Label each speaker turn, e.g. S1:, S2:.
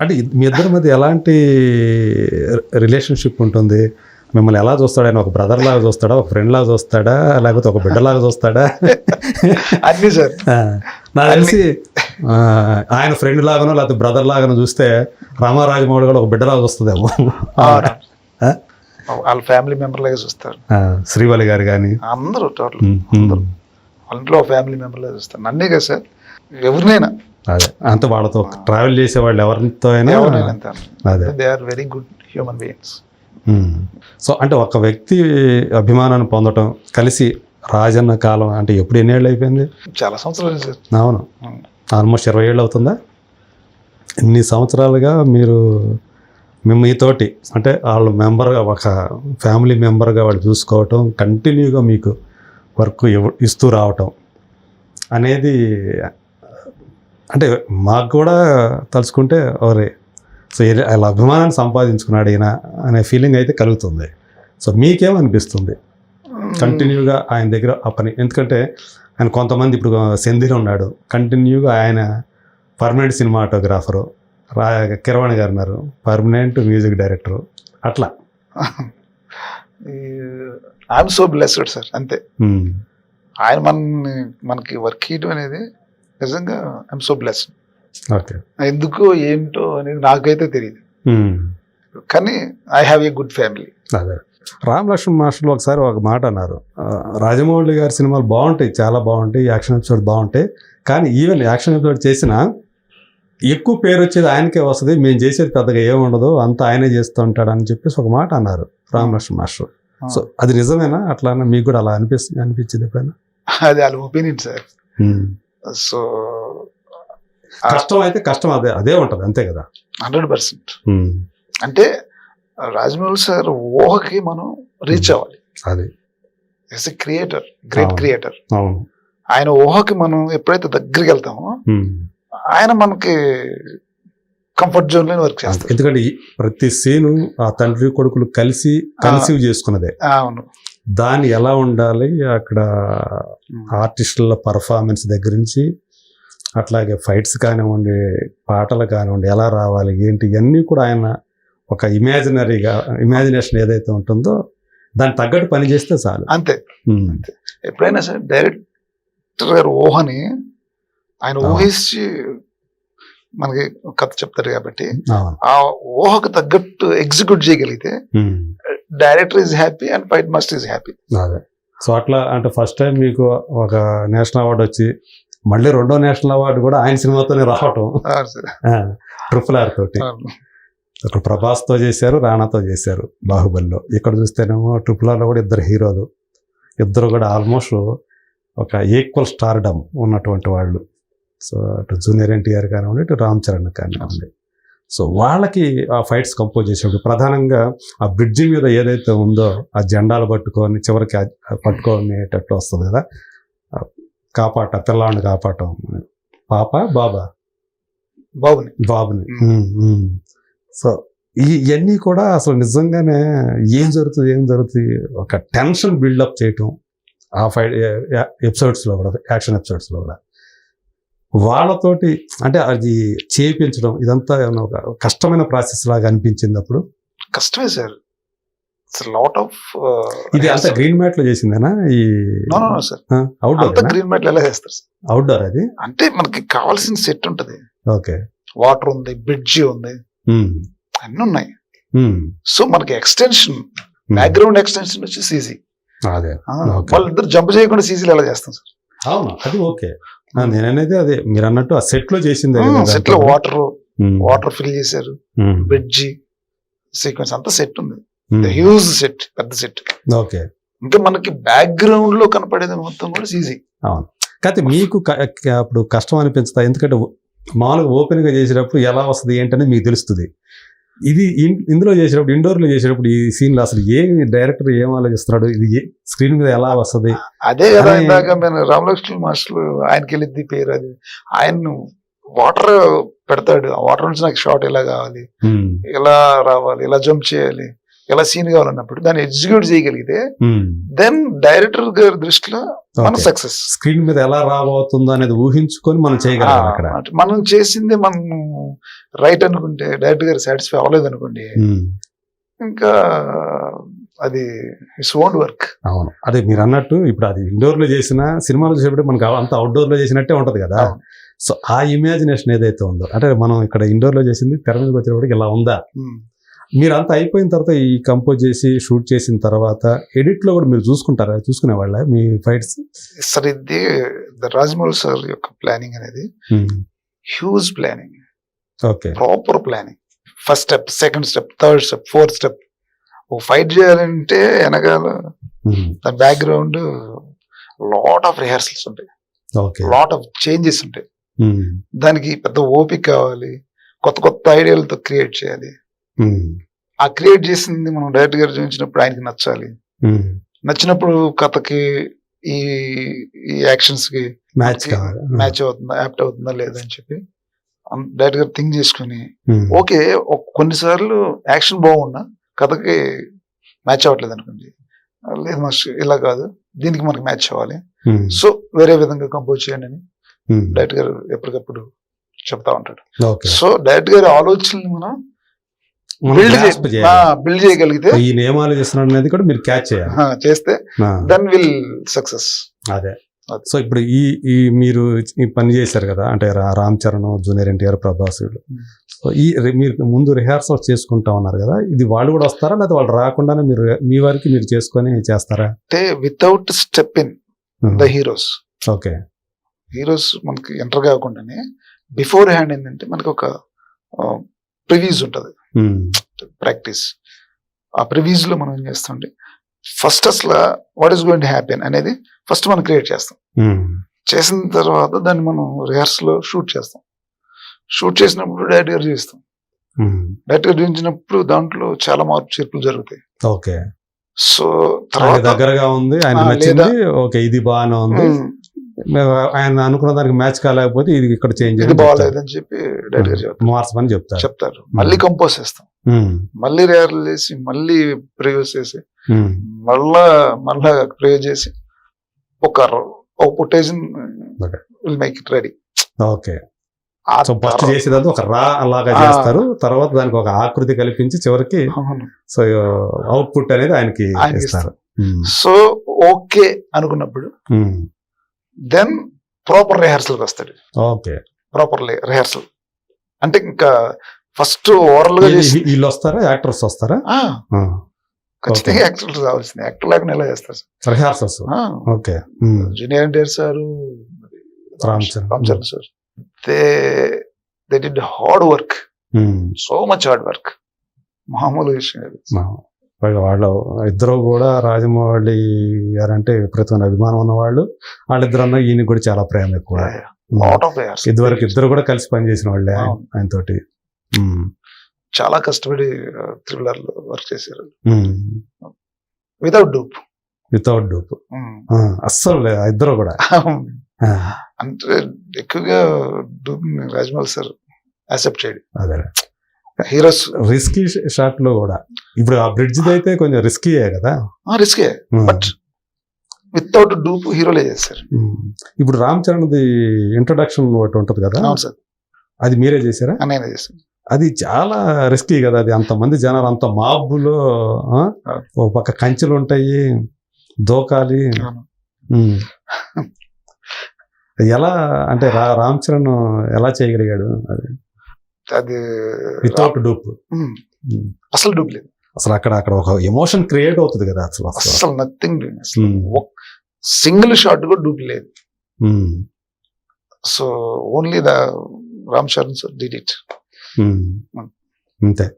S1: అంటే మీ ఇద్దరి మధ్య ఎలాంటి రిలేషన్షిప్ ఉంటుంది? మిమ్మల్ని ఎలా చూస్తాడు? ఆయన ఒక బ్రదర్ లాగా చూస్తాడా? ఒక ఫ్రెండ్ లాగా చూస్తాడా? లేకపోతే ఒక బిడ్డ లాగా చూస్తాడా?
S2: అన్ని సార్.
S1: నాకు తెలిసి ఆయన ఫ్రెండ్ లాగానో లేకపోతే బ్రదర్ లాగానో చూస్తే రామారాజమౌళి కూడా ఒక బిడ్డ లాగా చూస్తుందేమో?
S2: వాళ్ళ ఫ్యామిలీ మెంబర్ లాగా చూస్తారు.
S1: శ్రీవల్లి గారు కానీ
S2: అందరూ టోటల్. వాళ్ళ ఇంట్లో ఫ్యామిలీ మెంబర్ లాగా చూస్తారు. నన్నే కదా సార్. ఎవరినైనా.
S1: అదే. అంత వాళ్ళతో ట్రావెల్ చేసే వాళ్ళు ఎవరితో అయినా అదే.
S2: They are very good human beings.
S1: So అంటే ఒక వ్యక్తి అభిమానాన్ని పొందటం కలిసి రాజన్న కాలం అంటే ఎప్పుడు ఎన్నేళ్ళు అయిపోయింది?
S2: చాలా సంవత్సరాలు సార్.
S1: అవును. ఆల్మోస్ట్ ఇరవై ఏళ్ళు అవుతుందా? ఇన్ని సంవత్సరాలుగా మీరు మేము మీతోటి అంటే వాళ్ళ మెంబర్గా ఒక ఫ్యామిలీ మెంబర్గా వాళ్ళు చూసుకోవటం కంటిన్యూగా మీకు వర్క్ ఇస్తూ రావటం అనేది అంటే మాకు కూడా తలుచుకుంటే ఒరే సో వాళ్ళ అభిమానాన్ని సంపాదించుకున్నాడు ఈయన అనే ఫీలింగ్ అయితే కలుగుతుంది. సో మీకేమనిపిస్తుంది? కంటిన్యూగా ఆయన దగ్గర ఆ పని ఎందుకంటే ఆయన కొంతమంది ఇప్పుడు సెంధిలో ఉన్నాడు. కంటిన్యూగా ఆయన పర్మనెంట్ సినిమాటోగ్రాఫరు రా కిరవాణి గారు ఉన్నారు. పర్మనెంట్ మ్యూజిక్ డైరెక్టరు అట్లా.
S2: I am so blessed sir అంతే. ఆయన మన మనకి వర్క్ చేయడం అనేది నిజంగా ఐఎమ్ సో బ్లెస్డ్
S1: ఓకే.
S2: ఎందుకు ఏంటో అనేది నాకైతే తెలియదు కానీ I have a good family
S1: Ram Lakshman మాస్టర్లు ఒకసారి ఒక మాట అన్నారు. రాజమౌళి గారి సినిమాలు బాగుంటాయి చాలా బాగుంటాయి యాక్షన్ ఎపిసోడ్ బాగుంటాయి. కానీ ఈవెన్ యాక్షన్ ఎపిసోడ్ చేసినా ఎక్కువ పేరు వచ్చేది ఆయనకే వస్తుంది మేము చేసేది పెద్దగా ఏముండదు అంతా ఆయనే చేస్తూ ఉంటాడు అని చెప్పేసి ఒక మాట అన్నారు రామ్ లక్ష్మణ్ మాస్టర్. సో అది నిజమేనా? అట్లా మీకు కూడా అలా అనిపిస్తుంది అనిపించింది ఎప్పుడైనా?
S2: అది వాళ్ళ ఒపీనియన్ సార్. సో
S1: కష్టం అయితే కష్టం అదే అదే ఉంటది అంతే కదా.
S2: Hundred percent. అంటే రాజమౌళి సార్ ఊహకి మనం రీచ్ అవ్వాలి.
S1: అది.
S2: Yes a creator great. Creator
S1: అవును.
S2: ఆయన ఊహకి మనం ఎప్పుడైతే దగ్గరికి వెళ్తామో. ఆయన మనకి కంఫర్ట్ జోన్లో వర్క్. చేస్తారు
S1: ఎందుకంటే ప్రతి సీను ఆ తండ్రి కొడుకులు కలిసి కన్సీవ్ చేసుకున్నదే.
S2: అవును.
S1: దాన్ని ఎలా ఉండాలి? అక్కడ ఆర్టిస్టుల పర్ఫార్మెన్స్ దగ్గర నుంచి అట్లాగే ఫైట్స్ కానివ్వండి పాటలు కానివ్వండి ఎలా రావాలి ఏంటి ఇవన్నీ కూడా ఆయన ఒక ఇమాజినరీగా ఇమాజినేషన్ ఏదైతే ఉంటుందో దాన్ని తగ్గట్టు పని చేస్తే చాలు.
S2: అంతే. ఎప్పుడైనా సరే డైరెక్టర్ గారు ఊహని ఆయన. ఊహించి మనకి కథ చెప్తారు కాబట్టి ఆ ఊహకు తగ్గట్టు ఎగ్జిక్యూట్ చేయగలిగితే. Director is happy and fight master is happy
S1: so అట్లా అంటే ఫస్ట్ టైం మీకు ఒక నేషనల్ అవార్డు వచ్చి మళ్ళీ రెండో నేషనల్ అవార్డు కూడా ఆయన సినిమాతోనే రావటం. ట్రిపుల్ ఆర్ తోటి. అక్కడ ప్రభాస్తో చేశారు రాణాతో చేశారు బాహుబలిలో. ఇక్కడ చూస్తేనేమో ట్రిపుల్ ఆర్లో కూడా ఇద్దరు హీరోలు. ఇద్దరు కూడా ఆల్మోస్ట్ ఒక ఈక్వల్ స్టార్డమ్ ఉన్నటువంటి వాళ్ళు. సో అటు జూనియర్ ఎన్టీఆర్ కానివ్వండి ఇటు రామ్ చరణ్ కానివ్వండి. సో వాళ్ళకి ఆ ఫైట్స్ కంపోజ్ చేసినప్పుడు ప్రధానంగా ఆ బ్రిడ్జి మీద ఏదైతే ఉందో ఆ జెండాలు పట్టుకొని చివరికి పట్టుకునేటట్టు వస్తుంది కదా. కాపాట పిల్లాడిని కాపాడటం. పాప బాబా? బాబుని.
S2: మ్మ్.
S1: సో ఇవన్నీ కూడా అసలు నిజంగానే ఏం జరుగుతుంది ఏం జరుగుతుంది? ఒక టెన్షన్ బిల్డప్ చేయటం. ఆ ఫైవ్ ఎపిసోడ్స్లో కూడా యాక్షన్ ఎపిసోడ్స్లో కూడా. వాళ్ళతోటి అంటే అది చేయించడం ఇదంతా ఏమన్నా ఒక కష్టమైన ప్రాసెస్ లాగా అనిపించింది అప్పుడు?
S2: కష్టమే సార్. లాట్ ఆఫ్
S1: ఇది అంతా గ్రీన్ మ్యాట్లో చేసిందేనా? ఈ
S2: సార్
S1: అవుట్డోర్
S2: గ్రీన్ మ్యాట్లు ఎలా చేస్తారు సార్?
S1: అవుట్డోర్ అది?
S2: అంటే మనకి కావాల్సిన సెట్ ఉంటది.
S1: ఓకే.
S2: వాటర్ ఉంది బ్రిడ్జి ఉంది. అన్ని ఉన్నాయి. సో మనకి ఎక్స్టెన్షన్. బ్యాక్గ్రౌండ్ ఎక్స్టెన్షన్ వచ్చి సీజీ
S1: అదే.
S2: వాళ్ళిద్దరు జంప్ చేయకుండా సీజీలు ఎలా చేస్తాం సార్?
S1: అవును అది ఓకే. ఆ, నేను అనేది అదే మీరు అన్నట్టు ఆ సెట్లో చేసిందే
S2: సెట్లో
S1: దాంట్లో.
S2: వాటర్. వాటర్ ఫిల్ చేశారు. బ్రిడ్జి సీక్వెన్స్ అంతా సెట్ ఉంది. హ్యూజ్ సెట్ పెద్ద సెట్
S1: ఓకే
S2: ఇంకా మనకి బ్యాక్గ్రౌండ్లో కనపడేది మొత్తం కూడా సీజీ
S1: కాకపోతే మీకు అప్పుడు కష్టం అనిపించుతా ఎందుకంటే మామూలుగా ఓపెన్గా చేసేటప్పుడు ఎలా వస్తుంది ఏంటనేది మీకు తెలుస్తుంది. ఇది ఇందులో చేసేటప్పుడు ఇండోర్లో చేసేటప్పుడు ఈ సీన్లో అసలు ఏమి డైరెక్టర్ ఏం ఆలోచిస్తున్నాడు? ఇది స్క్రీన్ మీద ఎలా వస్తుంది?
S2: అదే కదా. ఇందాక నేను రామలక్ష్మణ్ మాస్టర్ ఆయనకి వెళ్ళిద్ది పేరు అది. ఆయన వాటర్ పెడతాడు. ఆ వాటర్ నుంచి నాకు షాట్ ఎలా కావాలి. ఎలా రావాలి? ఎలా జంప్ చేయాలి? ఎలా సీన్ కావాలన్నప్పుడు దాన్ని ఎగ్జిక్యూట్ చేయగలిగితే
S1: ఉమ్.
S2: దెన్ డైరెక్టర్ గారి దృష్టిలో మన. సక్సెస్
S1: స్క్రీన్ మీద ఎలా రాబోతుందో అనేది ఊహించుకొని మనం చేయగలం అక్కడ
S2: మనం చేసింది మనం రైట్ అనుకుంటే డైరెక్టర్ గారు సాటిస్ఫై అవ్వలేదు అనుకోండి
S1: ఉమ్.
S2: ఇంకా అది ఇట్స్ ఓన్ వర్క్
S1: అవును అదే మీరు అన్నట్టు ఇప్పుడు అది ఇండోర్లో చేసిన సినిమాలో చేసేటప్పుడు మనకు అంత అవుట్డోర్లో చేసినట్టే ఉంటది కదా. సో ఆ ఇమాజినేషన్ ఏదైతే ఉందో అంటే మనం ఇక్కడ ఇండోర్లో చేసింది తెర మీదకి వచ్చినప్పటికి ఇలా ఉందా మీరు అంతా అయిపోయిన తర్వాత ఈ కంపోజ్ చేసి షూట్ చేసిన తర్వాత ఎడిట్లో కూడా మీరు చూసుకుంటారా? చూసుకునే వాళ్ళ మీ ఫైట్స్?
S2: సార్ ఇది ద రాజమౌళి సార్ యొక్క ప్లానింగ్ అనేది huge planning.
S1: Okay.
S2: Proper planning. First step second step third step fourth step. ఒక ఫైట్ చేయాలంటే వెనకాల దాని బ్యాక్గ్రౌండ్ లాట్ ఆఫ్ రిహార్సల్స్ ఉంటాయి.
S1: ఓకే.
S2: లాట్ ఆఫ్ చేంజెస్ ఉంటాయి. దానికి పెద్ద ఓపిక కావాలి. కొత్త కొత్త ఐడియాలతో క్రియేట్ చేయాలి. ఆ క్రియేట్ చేసింది మనం డైరెక్ట్ గారు చూపించినప్పుడు ఆయనకి నచ్చాలి. నచ్చినప్పుడు కథకి ఈ ఈ యాక్షన్స్కి
S1: మ్యాచ్
S2: మ్యాచ్ అవుతుందా యాప్ట్ అవుతుందా లేదా అని చెప్పి డైరెక్ట్గా థింక్ చేసుకుని. ఓకే కొన్నిసార్లు యాక్షన్ బాగున్నా కథకి మ్యాచ్ అవ్వట్లేదు అనుకోండి. లేదు మాస్టర్ ఇలా కాదు. దీనికి మనకి మ్యాచ్ అవ్వాలి. సో వేరే విధంగా కంపోజ్ చేయండి అని. డైరెక్ట్ గారు ఎప్పటికప్పుడు చెప్తా ఉంటాడు.
S1: ఓకే.
S2: సో డైరెక్ట్ గారి ఆలోచనలు మనం బిల్డ్ చేయగలిగితే
S1: ఈ నియమాలు చేస్తున్నాడు అనేది కూడా మీరు క్యాచ్ చేయాలి.
S2: చేస్తే దెన్ విల్ సక్సెస్
S1: అదే. సో ఇప్పుడు ఈ ఈ మీరు ఈ పని చేశారు కదా అంటే రామ్ చరణ్ జూనియర్ ఎన్టీఆర్ ప్రభాస్ వీళ్ళు.
S2: Hmm.
S1: సో ఈ మీరు ముందు రిహార్సల్ చేసుకుంటా ఉన్నారు కదా ఇది వాళ్ళు కూడా వస్తారా లేదా వాళ్ళు రాకుండానే మీరు మీ వారికి మీరు చేసుకొని చేస్తారా?
S2: అంటే without step in. The heroes
S1: okay
S2: heroes మనకి ఎంటర్ కాకుండానే బిఫోర్ హ్యాండ్ ఏంటంటే మనకి ఒక ప్రివ్యూస్ ఉంటుంది. ప్రాక్టీస్ ఆ ప్రివ్యూస్లో మనం ఏం చేస్తామంటే ఫస్ట్ అసలు what is going to happen అనేది ఫస్ట్ మనం క్రియేట్ చేస్తాం. చేసిన తర్వాత దాన్ని మనం రిహార్స్లో షూట్ చేస్తాం. షూట్ చేసినప్పుడు డైరెక్ట్ గారు చేస్తాం
S1: ఉమ్.
S2: డైరెక్ట్ గారు చూపించినప్పుడు దాంట్లో చాలా మార్పు చేర్పులు జరుగుతాయి.
S1: ఓకే
S2: సో తర్వాత
S1: దగ్గరగా ఉంది ఆయన
S2: ఆ,
S1: ఓకే ఇది బాగానే ఉంది. మేము ఆయన అనుకున్న దానికి మ్యాచ్ కాలేకపోతే ఇది ఇక్కడ చేంజ్
S2: ఇది బాగాలేదని చెప్పి
S1: మార్చమని చెప్తారు
S2: చెప్తారు మళ్ళీ కంపోజ్ చేస్తాం. మళ్ళీ రిహార్సల్ చేసి మళ్ళీ ప్రయోజ్ చేసి. మళ్ళా మళ్ళా ప్రయోజ్ చేసి ఒక ఒక footage
S1: Okay.
S2: Will make it ready
S1: okay so first చేసేదంతా ఒక రా అలాగా. చేస్తారు తర్వాత దానికి ఒక ఆకృతి కల్పించి చివరికి సో అవుట్పుట్ అనేది ఆయనకి ఇస్తారు.
S2: సో ఓకే అనుకున్నప్పుడు. దెన్ ప్రాపర్ రిహార్సల్కి వస్తాడు
S1: ఓకే.
S2: ప్రాపర్ రిహార్సల్ అంటే ఇంకా ఫస్ట్ ఓవరాల్గా
S1: వీళ్ళు- వస్తారా? యాక్టర్స్ వస్తారా?
S2: ఖచ్చితంగా యాక్టర్స్ రావాల్సింది. యాక్టర్ లేకుండా ఎలా చేస్తారు?
S1: Rehearsals okay.
S2: Junior NTR sir
S1: Ram Charan.
S2: Sir. They they did hard work. So much hard work. మామూలు విషయం
S1: పైగా వాళ్ళు ఇద్దరు కూడా రాజమౌళి గారంటే విపరీతమైన అభిమానం ఉన్న వాళ్ళు వాళ్ళిద్దరు అన్న ఈయన కూడా చాలా ప్రేమ ఎక్కువ. ఇదివరకు ఇద్దరు కూడా కలిసి పనిచేసిన వాళ్ళే ఆయన- తోటి.
S2: చాలా కష్టపడి త్రిబులర్లో వర్క్ చేశారు. వితౌట్ డూప్
S1: వితౌట్ డూప్ అస్సలు లేదు ఇద్దరు కూడా.
S2: అంటే ఎక్కువగా డూప్ రాజమౌళి సార్ యాక్సెప్ట్ చేయడు.
S1: అదే.
S2: హీరోస్
S1: రిస్కీ షాట్లో కూడా. ఇప్పుడు ఆ బ్రిడ్జ్ అయితే కొంచెం రిస్కీయే కదా?
S2: రిస్కే. బట్ వితౌట్ డూప్ హీరోలే చేశారు.
S1: ఇప్పుడు రామ్ చరణ్ది ఇంట్రొడక్షన్ ఒకటి ఉంటది కదా?
S2: అవును సార్.
S1: అది మీరే చేశారా?
S2: నేనే చేశాను.
S1: అది చాలా రిస్కీ కదా అది. అంతమంది జనాలు అంత మాబులో? ఒక పక్క కంచెలు ఉంటాయి దోకాలి. ఎలా అంటే రా రామ్ చరణ్ ఎలా చేయగలిగాడు? అది
S2: అది
S1: వితౌట్ డూప్
S2: అసలు డూప్ లేదు.
S1: అసలు అక్కడ అక్కడ ఒక ఎమోషన్ క్రియేట్ అవుతుంది కదా అసలు అసలు.
S2: నథింగ్. సింగిల్ షాట్ కూడా డూప్ లేదు. So only the Ram Charan sir did it.
S1: అంతే.